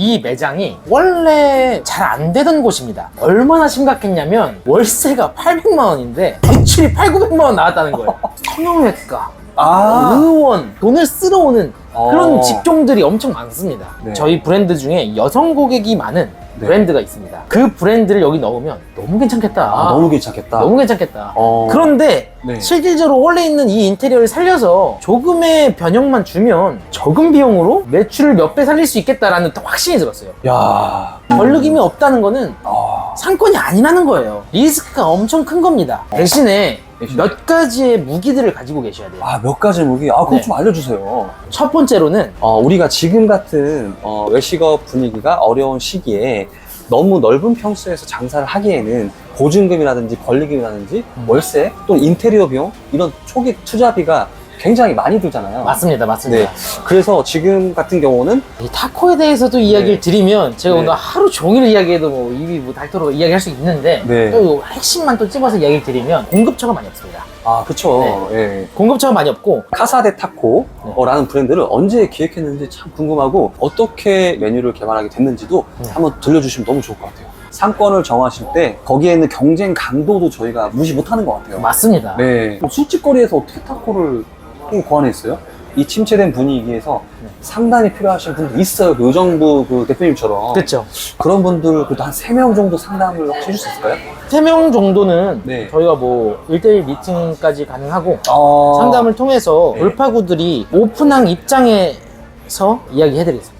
이 매장이 원래 잘 안 되던 곳입니다. 얼마나 심각했냐면 월세가 800만 원인데 매출이 8, 900만 원 나왔다는 거예요. 성형외과, 아, 의원, 돈을 쓸어 오는 그런 어. 직종들이 엄청 많습니다. 네. 저희 브랜드 중에 여성 고객이 많은 네. 브랜드가 있습니다. 그 브랜드를 여기 넣으면 너무 괜찮겠다. 아, 너무 괜찮겠다. 너무 괜찮겠다. 어. 그런데 네. 실질적으로 원래 있는 이 인테리어를 살려서 조금의 변형만 주면 적은 비용으로 매출을 몇 배 살릴 수 있겠다라는 또 확신이 들었어요. 야, 벌르김이 없다는 거는 아, 상권이 아니라는 거예요. 리스크가 엄청 큰 겁니다. 대신에 대신에? 몇 가지의 무기들을 가지고 계셔야 돼요. 아, 몇 가지 무기. 아, 그거 네. 좀 알려주세요. 첫 번째로는 어, 우리가 지금 같은 어, 외식업 분위기가 어려운 시기에 너무 넓은 평수에서 장사를 하기에는 보증금이라든지 권리금이라든지 음. 월세 또는 인테리어 비용 이런 초기 투자비가 굉장히 많이 들잖아요. 맞습니다, 맞습니다. 네. 그래서 지금 같은 경우는 이 타코에 대해서도 이야기를 네. 드리면 제가 네. 오늘 하루 종일 이야기해도 뭐 입이 뭐 닳도록 이야기할 수 있는데 네. 또 핵심만 또 찝어서 이야기를 드리면 공급처가 많이 없습니다. 아 그쵸 네. 예. 공급처가 많이 없고 카사데 타코라는 브랜드를 언제 기획했는지 참 궁금하고 어떻게 메뉴를 개발하게 됐는지도 네. 한번 들려주시면 너무 좋을 것 같아요. 상권을 정하실 때 거기에 있는 경쟁 강도도 저희가 무시 못하는 것 같아요. 맞습니다. 네. 술집거리에서 어떻게 타코를 또 고안했어요? 이 침체된 분위기에서 네. 상담이 필요하신 분들 있어요. 그 의정부 그 대표님처럼. 그렇죠. 그런 분들 그래도 한 3명 정도 상담을 혹시 해줄 수 있을까요? 세명 정도는 네. 저희가 뭐 1대1 미팅까지 가능하고 어... 상담을 통해서 네. 돌파구들이 오픈항 입장에서 이야기해드리겠습니다.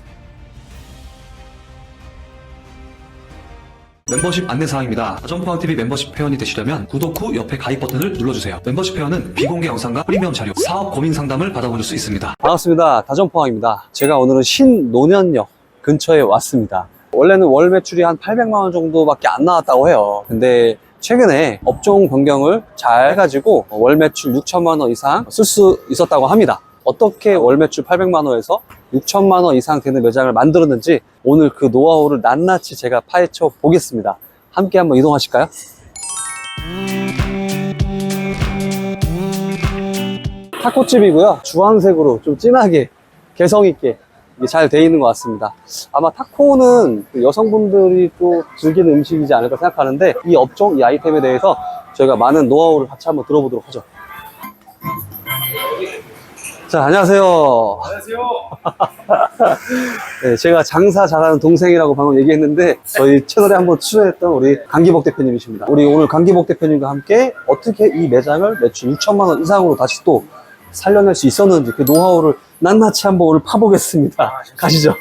멤버십 안내사항입니다. 점프왕TV 멤버십 회원이 되시려면 구독 후 옆에 가입 버튼을 눌러주세요. 멤버십 회원은 비공개 영상과 프리미엄 자료, 사업 고민 상담을 받아보실 수 있습니다. 반갑습니다. 다전포항입니다. 제가 오늘은 신노년역 근처에 왔습니다. 원래는 월 매출이 한 800만 원 정도밖에 안 나왔다고 해요. 근데 최근에 업종 변경을 잘 해가지고 월 매출 6천만 원 이상 쓸 수 있었다고 합니다. 어떻게 월 매출 800만 원에서 6천만 원 이상 되는 매장을 만들었는지 오늘 그 노하우를 낱낱이 제가 파헤쳐 보겠습니다. 함께 한번 이동하실까요? 타코집이고요. 주황색으로 좀 진하게 개성 있게 잘 돼 있는 것 같습니다. 아마 타코는 그 여성분들이 또 즐기는 음식이지 않을까 생각하는데 이 업종, 이 아이템에 대해서 저희가 많은 노하우를 같이 한번 들어보도록 하죠. 자, 안녕하세요. 안녕하세요. 네, 제가 장사 잘하는 동생이라고 방금 얘기했는데 저희 채널에 한번 출연했던 우리 강기복 대표님이십니다. 우리 오늘 강기복 대표님과 함께 어떻게 이 매장을 매출 6천만 원 이상으로 다시 또 살려낼 수 있었는지 그 노하우를 낱낱이 한번 오늘 파보겠습니다. 가시죠.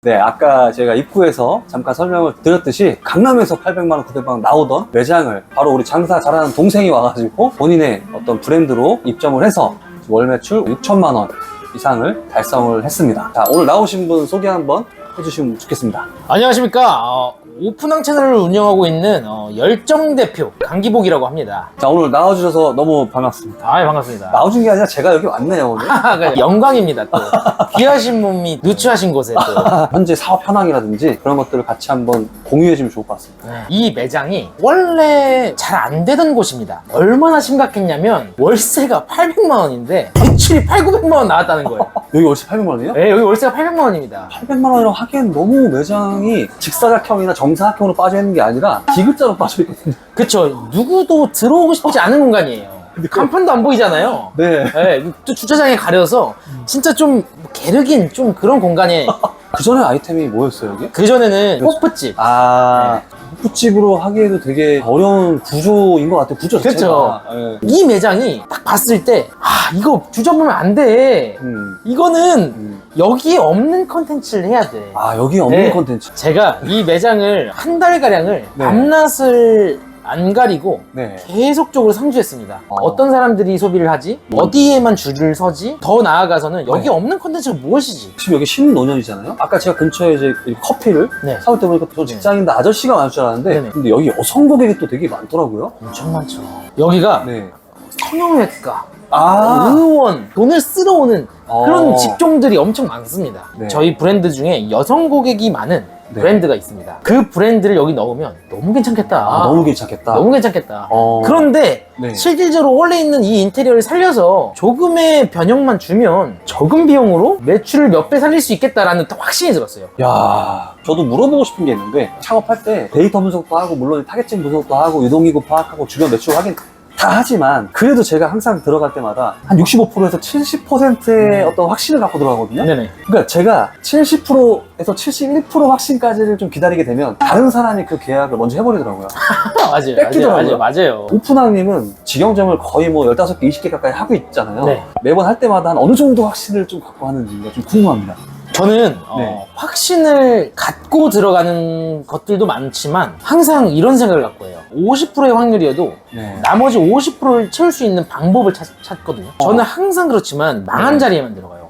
네, 아까 제가 입구에서 잠깐 설명을 드렸듯이 강남에서 800만 원, 900만 원 나오던 매장을 바로 우리 장사 잘하는 동생이 와가지고 본인의 어떤 브랜드로 입점을 해서 월 매출 6천만 원 이상을 달성을 했습니다. 자, 오늘 나오신 분 소개 한번 해주시면 좋겠습니다. 안녕하십니까. 어, 오픈항 채널을 운영하고 있는 어, 열정 대표 강기복이라고 합니다. 자, 오늘 나와주셔서 너무 반갑습니다. 아, 반갑습니다. 나와준 게 아니라 제가 여기 왔네요, 오늘. 그 영광입니다. 또 귀하신 몸이 누추하신 곳에 또. 현재 사업 현황이라든지 그런 것들을 같이 한번 공유해 주면 좋을 것 같습니다. 네. 이 매장이 원래 잘 안 되던 곳입니다. 얼마나 심각했냐면 월세가 800만 원인데 매출이 8, 900만 원 나왔다는 거예요. 여기 월세 800만 원이요? 네, 여기 월세가 800만 원입니다. 800만 원이라고 하기엔 너무 매장이 직사각형이나 정사각형으로 빠져 있는 게 아니라 디귿자로 빠져 있거든요. 그쵸. 누구도 들어오고 싶지 않은 공간이에요. 간판도 안 보이잖아요. 네. 네, 또 주차장에 가려서 진짜 좀 게르긴 좀 그런 공간에 그 전에 아이템이 뭐였어요, 여기? 그전에는 호프집 아, 호프집으로 하기에도 되게 어려운 구조인 것 같아요. 구조 자체가. 예. 이 매장이 딱 봤을 때 아 이거 주저보면 안 돼. 음, 이거는 음. 여기에 없는 컨텐츠를 해야 돼. 아, 여기 없는 네. 콘텐츠. 제가 이 매장을 한 달가량을 네. 밤낮을 안 가리고 네. 계속적으로 상주했습니다. 어. 어. 떤 사람들이 소비를 하지? 음. 어디에만 줄을 서지? 더 나아가서는 여기 네. 없는 컨텐츠가 무엇이지? 지금 여기 신노년이잖아요? 아까 제가 근처에 이제 이 커피를 네. 사올 때 보니까 저 직장인데 아저씨가 많을 줄 알았는데 네네. 근데 여기 여성 고객이 또 되게 많더라고요. 엄청 많죠. 여기가 네. 성형외과, 아, 의원, 돈을 쓸어 오는 어. 그런 직종들이 엄청 많습니다. 네. 저희 브랜드 중에 여성 고객이 많은 네. 브랜드가 있습니다. 그 브랜드를 여기 넣으면 너무 괜찮겠다. 아, 너무 괜찮겠다. 너무 괜찮겠다. 어. 그런데 네. 실질적으로 원래 있는 이 인테리어를 살려서 조금의 변형만 주면 적은 비용으로 매출을 몇 배 살릴 수 있겠다라는 확신이 들었어요. 야, 저도 물어보고 싶은 게 있는데 창업할 때 데이터 분석도 하고 물론 타겟팅 분석도 하고 유동인구 파악하고 주변 매출 확인 다 하지만 그래도 제가 항상 들어갈 때마다 한 65%에서 70%의 어떤 확신을 갖고 들어가거든요. 네네. 그러니까 제가 70%에서 71% 확신까지를 좀 기다리게 되면 다른 사람이 그 계약을 먼저 해버리더라고요. 맞아요. 뺏기더라고요. 맞아요. 맞아요. 오픈왕님은 직영점을 거의 뭐 15개, 20개 가까이 하고 있잖아요. 네. 매번 할 때마다 한 어느 정도 확신을 좀 갖고 하는지가 좀 궁금합니다. 저는 어, 네. 확신을 갖고 들어가는 것들도 많지만 항상 이런 생각을 갖고 해요. 50%의 확률이어도 네. 나머지 50%를 채울 수 있는 방법을 찾, 찾거든요. 어. 저는 항상 그렇지만 망한 네. 자리에만 들어가요.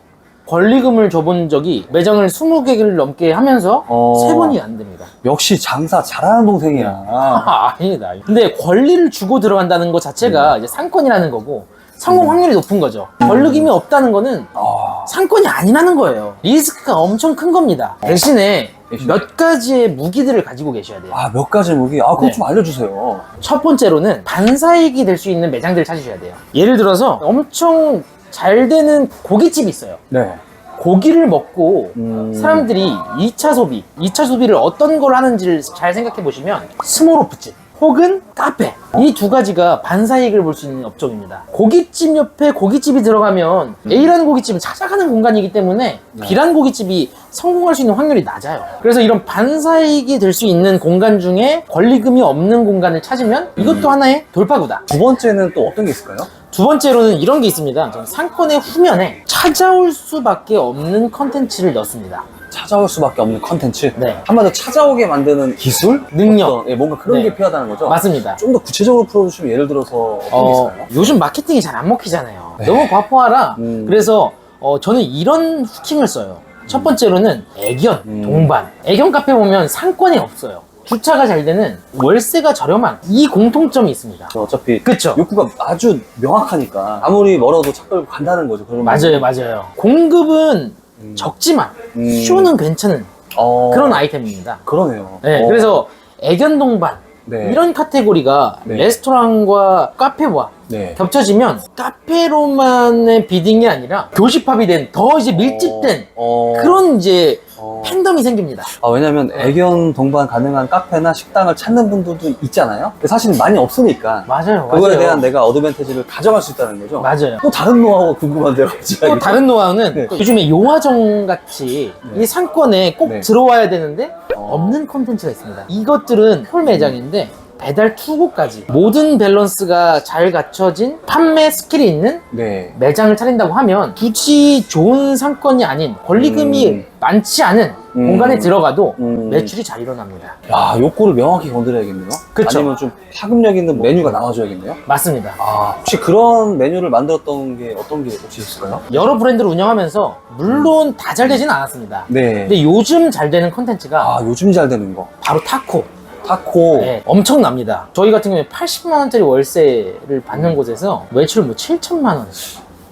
권리금을 줘본 적이 매장을 20개를 넘게 하면서 어. 세 번이 안 됩니다. 역시 장사 잘하는 동생이야. 아, 아니다. 근데 권리를 주고 들어간다는 것 자체가 이제 상권이라는 거고 성공 확률이 높은 거죠. 권리금이 없다는 거는 아, 상권이 아니라는 거예요. 리스크가 엄청 큰 겁니다. 대신에 대신에? 몇 가지의 무기들을 가지고 계셔야 돼요. 아, 몇 가지 무기. 아, 그거 네. 좀 알려주세요. 첫 번째로는 반사익이 될 수 있는 매장들을 찾으셔야 돼요. 예를 들어서 엄청 잘 되는 고깃집이 있어요. 네. 고기를 먹고 음. 사람들이 2차 소비, 2차 소비를 어떤 걸 하는지를 잘 생각해 보시면 스모로프집 혹은 카페 이 두 가지가 반사이익을 볼 수 있는 업종입니다. 고깃집 옆에 고깃집이 들어가면 A라는 고깃집은 찾아가는 공간이기 때문에 네. B라는 고깃집이 성공할 수 있는 확률이 낮아요. 그래서 이런 반사이익이 될 수 있는 공간 중에 권리금이 없는 공간을 찾으면 이것도 하나의 돌파구다. 두 번째는 또 어떤 게 있을까요? 두 번째로는 이런 게 있습니다. 저는 상권의 후면에 찾아올 수밖에 없는 컨텐츠를 넣습니다. 찾아올 수밖에 없는 컨텐츠. 네. 한마디로 찾아오게 만드는 기술? 능력. 어떤, 예, 뭔가 그런 네. 게 필요하다는 거죠? 맞습니다. 좀 더 구체적으로 풀어주시면 예를 들어서 어떤 게 어, 있을까요? 요즘 마케팅이 잘 안 먹히잖아요. 네. 너무 과포하라. 음. 그래서 어, 저는 이런 후킹을 써요. 첫 번째로는 애견, 음. 동반. 애견 카페 보면 상권이 없어요. 주차가 잘 되는 월세가 저렴한 이 공통점이 있습니다. 어차피 그쵸? 욕구가 아주 명확하니까 아무리 멀어도 차 끌고 간다는 거죠. 그러면 맞아요, 맞아요. 공급은 음. 적지만 음. 쇼는 괜찮은 어, 그런 아이템입니다. 그러네요. 네, 어, 그래서 애견 동반 네. 이런 카테고리가 네. 레스토랑과 카페와 네. 겹쳐지면 카페로만의 비딩이 아니라 교집합이 된 더 이제 밀집된 어, 그런 이제 어. 팬덤이 생깁니다. 아, 왜냐면 애견 동반 가능한 카페나 식당을 찾는 분들도 있잖아요. 근데 사실 많이 없으니까 맞아요. 그거에 맞아요. 대한 내가 어드밴티지를 가져갈 수 있다는 거죠. 맞아요. 또 다른 노하우가 궁금한데요, 갑자기. 또 다른 노하우는 네. 그 요즘에 요화정 같이 네. 이 상권에 꼭 네. 들어와야 되는데 어. 없는 콘텐츠가 있습니다. 이것들은 홀 매장인데 배달 투고까지 모든 밸런스가 잘 갖춰진 판매 스킬이 있는 네. 매장을 차린다고 하면 굳이 좋은 상권이 아닌 권리금이 음. 많지 않은 음. 공간에 들어가도 음. 매출이 잘 일어납니다. 야, 욕구를 명확히 건드려야겠네요. 그쵸. 아니면 좀 파급력 있는 메뉴가 나와줘야겠네요. 맞습니다. 아, 혹시 그런 메뉴를 만들었던 게 어떤 게 혹시 있을까요? 여러 브랜드를 운영하면서 물론 다 잘 되지는 않았습니다. 네. 근데 요즘 잘 되는 컨텐츠가 아, 요즘 잘 되는 거. 바로 타코. 타코. 네, 엄청납니다. 저희 같은 경우에 80만 원짜리 월세를 받는 곳에서 매출 뭐 7천만 원.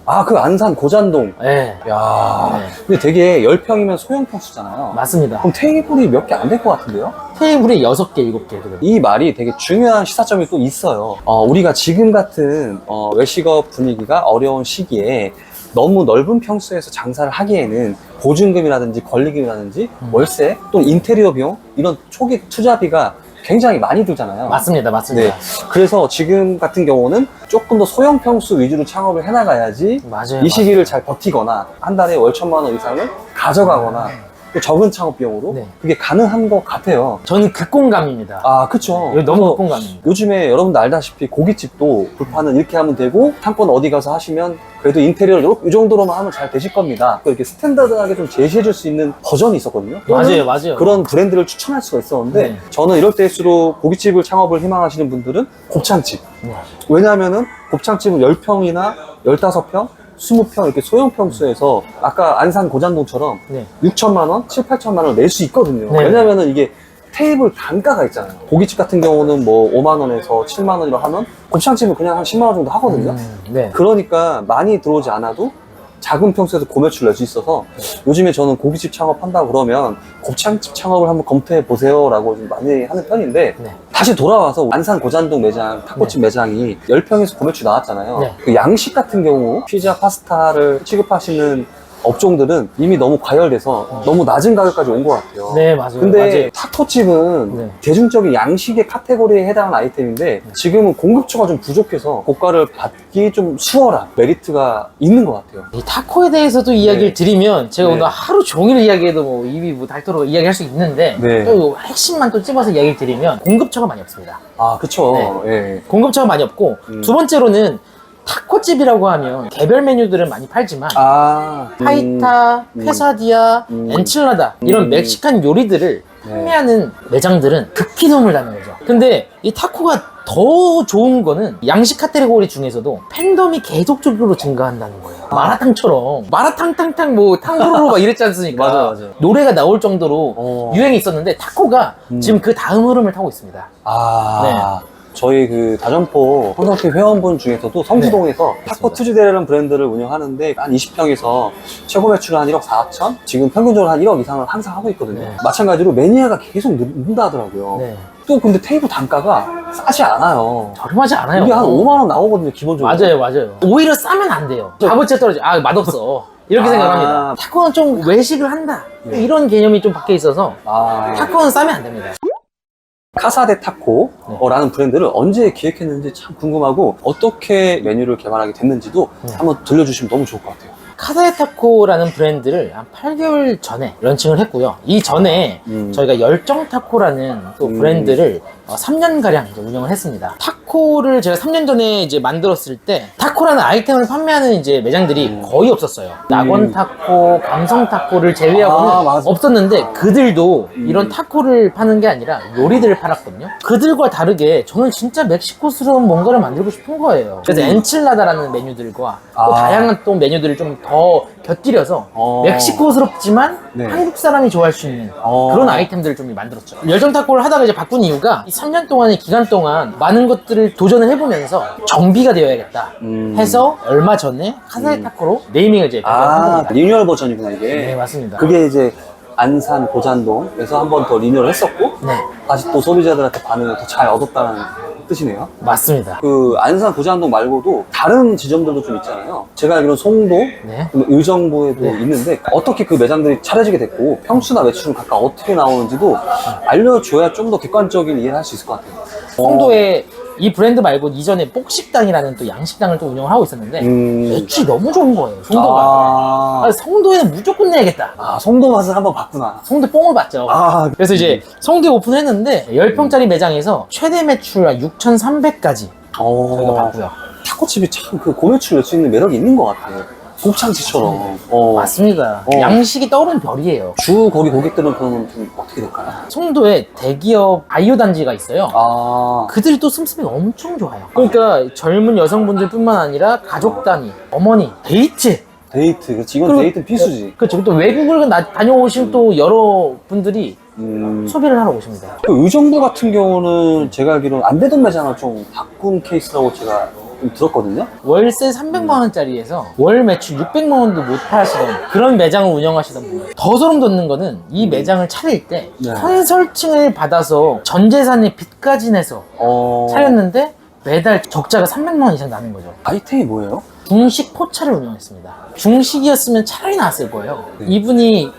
아, 그 안산 고잔동. 네, 야 네. 근데 되게 10평이면 소형 평수잖아요. 맞습니다. 그럼 테이블이 몇 개 안 될 것 같은데요? 테이블이 6개, 7개 그래요. 이 말이 되게 중요한 시사점이 또 있어요. 어, 우리가 지금 같은 어, 외식업 분위기가 어려운 시기에 너무 넓은 평수에서 장사를 하기에는 보증금이라든지 권리금이라든지 음. 월세 또는 인테리어 비용 이런 초기 투자비가 굉장히 많이 들잖아요. 맞습니다, 맞습니다. 네. 그래서 지금 같은 경우는 조금 더 소형 평수 위주로 창업을 해나가야지 맞아요. 이 시기를 잘 버티거나 한 달에 월 천만 원 이상을 가져가거나 또 적은 창업 비용으로 네. 그게 가능한 것 같아요. 저는 극공감입니다. 아, 그쵸. 이거 너무 그래서 극공감입니다. 요즘에 여러분들 알다시피 고깃집도 불판은 이렇게 하면 되고 상권 어디 가서 하시면 그래도 인테리어를 요- 이 정도로만 하면 잘 되실 겁니다. 또 이렇게 스탠다드하게 좀 제시해 줄 수 있는 버전이 있었거든요. 또는 맞아요, 맞아요. 그런 브랜드를 추천할 수가 있었는데 네. 저는 이럴 때일수록 고깃집을 창업을 희망하시는 분들은 곱창집. 네. 왜냐하면은 곱창집은 10평이나 15평, 20평 이렇게 소형 평수에서 아까 안산 고잔동처럼 네. 6천만 원, 7, 8천만 원을 낼수 있거든요. 네. 왜냐면은 이게 테이블 단가가 있잖아요. 고깃집 같은 경우는 뭐 5만 원에서 7만 원이라 하면 곱창집은 그냥 한 10만 원 정도 하거든요. 음, 네. 그러니까 많이 들어오지 않아도 작은 평수에서 고매출 낼 수 있어서 요즘에 저는 고깃집 창업한다 그러면 곱창집 창업을 한번 검토해 보세요라고 좀 많이 하는 편인데 네. 다시 돌아와서 안산 고잔동 매장 타코집 매장이 10평에서 고매출 나왔잖아요. 네. 그 양식 같은 경우 피자, 파스타를 취급하시는 업종들은 이미 너무 과열돼서 너무 낮은 가격까지 온 것 같아요. 네, 맞아요. 근데 맞아요. 타코집은 네. 대중적인 양식의 카테고리에 해당하는 아이템인데 지금은 공급처가 좀 부족해서 고가를 받기 좀 수월한 메리트가 있는 것 같아요. 이 타코에 대해서도 이야기를 네. 드리면 제가 네. 오늘 하루 종일 이야기해도 뭐 입이 뭐 닳도록 이야기할 수 있는데 네. 또 핵심만 또 찝어서 이야기를 드리면 공급처가 많이 없습니다. 아, 그쵸. 네. 예. 공급처가 많이 없고 음. 두 번째로는 타코집이라고 하면 개별 메뉴들은 많이 팔지만 아. 음. 파이타, 음. 퀘사디아, 음. 엔칠라다 이런 음. 멕시칸 요리들을 네. 판매하는 매장들은 극히 드물다는 거죠. 근데 이 타코가 더 좋은 거는 양식 카테고리 중에서도 팬덤이 계속적으로 증가한다는 거예요. 마라탕처럼 마라탕탕탕 뭐 탕후루로 막 이랬지 않습니까? 맞아요, 맞아요. 노래가 나올 정도로 어. 유행이 있었는데 타코가 음. 지금 그 다음 흐름을 타고 있습니다. 아. 저희 그 다점포 황성팀 회원분 중에서도 성수동에서 타코 맞습니다. 투지대라는 브랜드를 운영하는데 한 20평에서 최고 매출은 한 1억 4천? 지금 평균적으로 한 1억 이상을 항상 하고 있거든요. 네. 마찬가지로 매니아가 계속 늘- 는다 하더라고요. 네. 또 근데 테이블 단가가 싸지 않아요. 저렴하지 않아요. 이게 한 5만 원 나오거든요, 기본적으로. 맞아요, 맞아요. 오히려 싸면 안 돼요. 값어치 떨어져. 아, 맛없어. 이렇게 아. 생각합니다. 타코는 좀 외식을 한다. 네. 이런 개념이 좀 밖에 있어서 아, 타코는 싸면 안 됩니다. 카사데 타코라는 브랜드를 언제 기획했는지 참 궁금하고 어떻게 메뉴를 개발하게 됐는지도 네. 한번 들려주시면 너무 좋을 것 같아요. 카사에 타코라는 브랜드를 한 8개월 전에 런칭을 했고요. 이 전에 음. 저희가 열정 타코라는 또 음. 브랜드를 3년가량 운영을 했습니다. 타코를 제가 3년 전에 이제 만들었을 때 타코라는 아이템을 판매하는 이제 매장들이 음. 거의 없었어요. 낙원 타코, 감성 타코를 제외하고는 아, 맞아. 없었는데 그들도 음. 이런 타코를 파는 게 아니라 요리들을 팔았거든요. 그들과 다르게 저는 진짜 멕시코스러운 뭔가를 만들고 싶은 거예요. 그래서 음. 엔칠라다라는 메뉴들과 또 아. 다양한 또 메뉴들을 좀 더 곁들여서 어. 멕시코스럽지만 네. 한국 사람이 좋아할 수 있는 어. 그런 아이템들을 좀 만들었죠. 열정 타코를 하다가 이제 바꾼 이유가 이 3년 동안의 기간 동안 많은 것들을 도전을 해보면서 정비가 되어야겠다 음. 해서 얼마 전에 카사이 타코로 네이밍을 이제 아, 겁니다. 리뉴얼 버전이구나, 이게. 네, 맞습니다. 그게 이제 안산 고잔동에서 한 번 더 리뉴얼 했었고, 네, 다시 또 소비자들한테 반응을 더 잘 얻었다는 뜻이네요. 맞습니다. 그 안산 고잔동 말고도 다른 지점들도 좀 있잖아요. 제가 알기로는 송도, 네. 뭐 의정부에도 네. 있는데 어떻게 그 매장들이 차려지게 됐고 평수나 매출은 각각 어떻게 나오는지도 알려줘야 좀 더 객관적인 이해를 할 수 있을 것 같아요. 송도에 이 브랜드 말고 이전에 복식당이라는 또 양식당을 또 운영을 하고 있었는데 음. 매출이 너무 좋은 거예요. 송도가. 아, 아, 송도에는 무조건 내야겠다. 아, 송도 맛을 한번 봤구나. 송도 뽕을 봤죠. 아, 그래서 이제 송도에 오픈을 했는데 10평짜리 매장에서 최대 매출 6,300까지 어, 저희가 봤고요. 타코집이 참 그 고매출 낼수 있는 매력이 있는 것 같아요. 곱창집처럼. 어. 맞습니다. 어. 양식이 떠오르는 별이에요. 주 거기 고객들은 그러면 좀 어떻게 될까요? 송도에 대기업 바이오 단지가 있어요. 아, 그들이 또 씀씀이 엄청 좋아요. 그러니까 젊은 여성분들뿐만 아니라 가족 단위, 어머니, 데이트. 데이트. 그렇지. 이건 그리고- 데이트 필수지. 그렇죠. 또 외국을 나- 다녀오신 또 여러 분들이 음. 소비를 하러 오십니다. 그 의정부 같은 경우는 제가 알기로는 안 되던 매장을 좀 바꾼 케이스라고 제가 좀 들었거든요. 월세 300만 원짜리에서 월 매출 600만 원도 못 하시던 그런 매장을 운영하시던 분들. 더 소름 돋는 거는 이 매장을 차릴 때 네. 컨설팅을 받아서 전 재산의 빚까지 내서 어... 차렸는데 매달 적자가 300만 원 이상 나는 거죠. 아이템이 뭐예요? 중식 포차를 운영했습니다. 중식이었으면 차라리 나았을 거예요. 네. 이분이 네.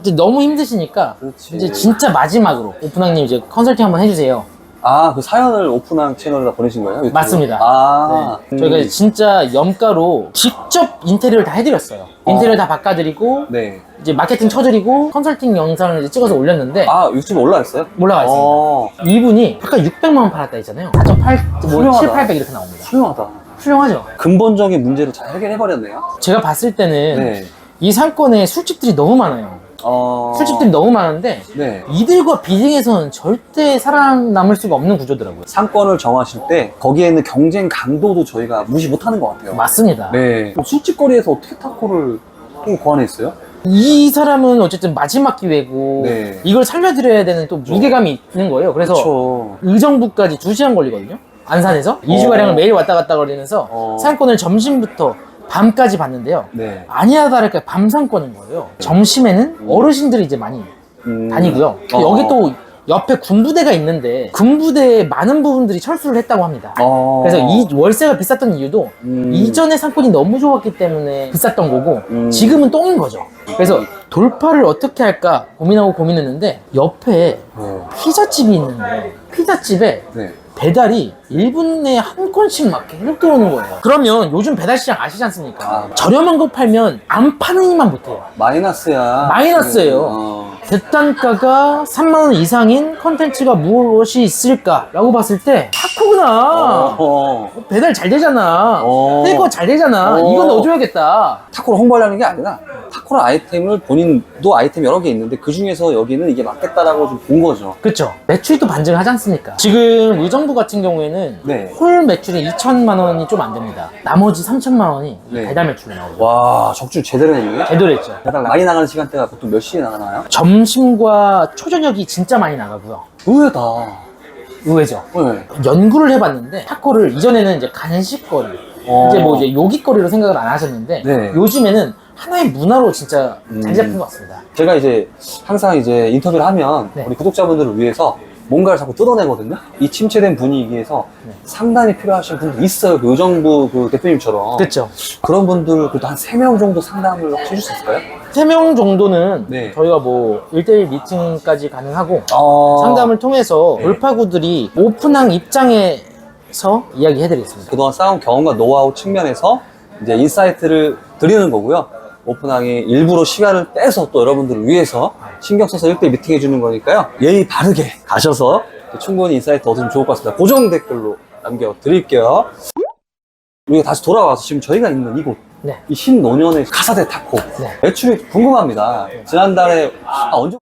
이제 너무 힘드시니까 그렇지. 이제 진짜 마지막으로 오픈왕님 이제 컨설팅 한번 해주세요. 아, 그 사연을 오픈한 채널에다 보내신 거예요? 유튜브? 맞습니다. 아, 네. 저희가 진짜 염가로 직접 인테리어를 다 해드렸어요. 인테리어 다 바꿔드리고 네. 이제 마케팅 쳐드리고 컨설팅 영상을 이제 찍어서 올렸는데 아, 유튜브 올라왔어요? 올라와 있습니다. 어, 이분이 아까 600만 원 팔았다 했잖아요. 4.8, 뭐 훌륭하다. 7, 800 이렇게 나옵니다. 훌륭하다. 훌륭하죠. 근본적인 문제를 잘 해결해버렸네요. 제가 봤을 때는 네. 이 상권에 술집들이 너무 많아요. 어... 술집들이 너무 많은데 네. 이들과 비딩해서는 절대 살아남을 수가 없는 구조더라고요. 상권을 정하실 때 거기에 있는 경쟁 강도도 저희가 무시 못하는 것 같아요. 맞습니다. 네. 술집 거리에서 어떻게 타코를 또 고안했어요? 이 사람은 어쨌든 마지막 기회고 네. 이걸 살려드려야 되는 또 무게감이 있는 거예요. 그래서 그렇죠. 의정부까지 2시간 걸리거든요. 안산에서 2주가량을 매일 왔다 갔다 거리면서 어. 상권을 점심부터 밤까지 봤는데요. 네. 아니야 다를까 밤상권인 거예요. 점심에는 어르신들이 이제 많이 음. 다니고요. 어. 여기 또 옆에 군부대가 있는데 군부대의 많은 부분들이 철수를 했다고 합니다. 어. 그래서 이 월세가 비쌌던 이유도 음. 이전의 상권이 너무 좋았기 때문에 비쌌던 거고 음. 지금은 똥인 거죠. 그래서 돌파를 어떻게 할까 고민하고 고민했는데 옆에 네. 피자집이 있는데 피자집에 네. 배달이 1분에 한 건씩 막 계속 들어오는 거예요. 그러면 요즘 배달 시장 아시지 않습니까? 아. 저렴한 거 팔면 안 파는 이만 못해요. 마이너스야. 마이너스예요. 어. 객단가가 3만원 이상인 컨텐츠가 무엇이 있을까라고 봤을 때 타코구나. 어. 배달 잘 되잖아. 어. 테이크아웃 잘 되잖아. 어. 이건 넣어줘야겠다. 타코를 홍보하려는 게 아니라 타코라 아이템을 본인도 아이템 여러 개 있는데 그 중에서 여기는 이게 맞겠다라고 좀 본 거죠. 그렇죠. 매출이 또 반증하지 않습니까? 지금 의정부 같은 경우에는 네. 홀 매출이 2천만 원이 좀 안 됩니다. 나머지 3천만 원이 네. 배달 매출로 나오고 와 적중 제대로 했네. 제대로 했죠. 배달 많이 나가는 시간대가 보통 몇 시에 나가나요? 점심과 초저녁이 진짜 많이 나가고요. 의외다. 의외죠. 네. 연구를 해봤는데 타코를 이전에는 이제 간식거리, 어. 이제 뭐 이제 요깃거리로 생각을 안 하셨는데 네. 요즘에는 하나의 문화로 진짜 음. 자리 잡힌 것 같습니다. 제가 이제 항상 이제 인터뷰를 하면 네. 우리 구독자분들을 위해서 뭔가를 자꾸 뜯어내거든요. 이 침체된 분위기에서 네. 상담이 필요하신 분들 있어요. 그 의정부 그 대표님처럼. 그렇죠. 그런 분들 그래도 한 3명 정도 상담을 혹시 해줄 수 있을까요? 세명 정도는 네. 저희가 뭐 1대1 미팅까지 가능하고 어... 상담을 통해서 네. 돌파구들이 오픈항 입장에서 이야기해드리겠습니다. 그동안 쌓은 경험과 노하우 측면에서 이제 인사이트를 드리는 거고요. 오픈항이 일부러 시간을 빼서 또 여러분들을 위해서 신경 써서 1대1 미팅 해주는 거니까요. 예의 바르게 가셔서 충분히 인사이트 얻으면 좋을 것 같습니다. 고정 댓글로 남겨드릴게요. 우리가 다시 돌아와서 지금 저희가 있는 이곳, 네. 이 신노년의 카사데 타코 네. 매출이 궁금합니다. 지난달에 아, 언제